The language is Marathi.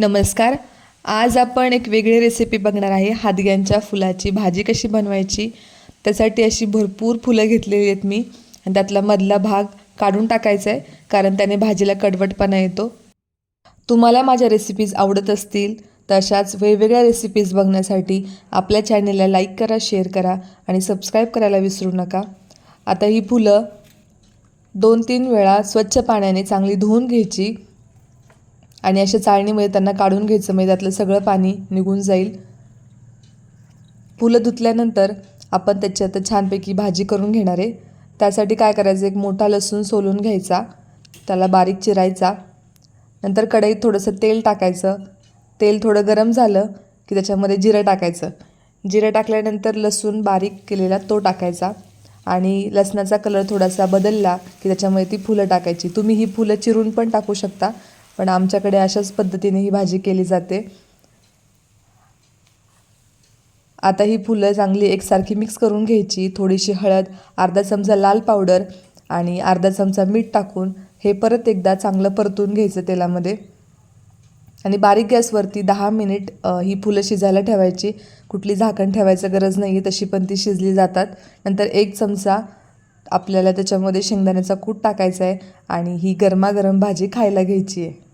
नमस्कार. आज आपण एक वेगळी रेसिपी बघणार आहे. हादग्यांच्या फुलाची भाजी कशी बनवायची? त्यासाठी अशी भरपूर फुलं घेतलेली आहेत मी. आणि त्यातला मधला भाग काढून टाकायचा आहे कारण त्याने भाजीला कडवटपणा येतो. तुम्हाला माझ्या रेसिपीज आवडत असतील तर अशाच वेगवेगळ्या रेसिपीज बघण्यासाठी आपल्या चॅनेलला लाईक करा शेअर करा आणि सबस्क्राईब करायला विसरू नका. आता ही फुलं दोन तीन वेळा स्वच्छ पाण्याने चांगली धुवून घ्यायची. आणि अशा चाळणीमध्ये त्यांना काढून घ्यायचं. म्हणजे त्यातलं सगळं पाणी निघून जाईल. फुलं धुतल्यानंतर आपण त्याच्यात छानपैकी भाजी करून घेणार आहे. त्यासाठी काय करायचं? एक मोठा लसूण सोलून घ्यायचा. त्याला बारीक चिरायचा. नंतर कढईत थोडंसं तेल टाकायचं. तेल थोडं गरम झालं की त्याच्यामध्ये जिरं टाकायचं. जिरं टाकल्यानंतर लसूण बारीक केलेला तो टाकायचा. आणि लसणाचा कलर थोडासा बदलला की त्याच्यामध्ये ती फुलं टाकायची. तुम्ही ही फुलं चिरून पण टाकू शकता. पण आमच्याकडे अशाच पद्धतीने ही भाजी केली जाते. आता ही फुलं चांगली एकसारखी मिक्स करून घ्यायची. थोडीशी हळद अर्धा चमचा लाल पावडर आणि अर्धा चमचा मीठ टाकून हे परत एकदा चांगलं परतून घ्यायचं तेलामध्ये. आणि बारीक गॅसवरती दहा मिनिट ही फुलं शिजायला ठेवायची. कुठली झाकण ठेवायचं गरज नाही आहे तशी पण ती शिजली जातात. नंतर एक चमचा आपल्याला त्याच्यामध्ये शेंगदाण्याचा कूट टाकायचा आहे आणि ही गरमागरम भाजी खायला घ्यायची आहे.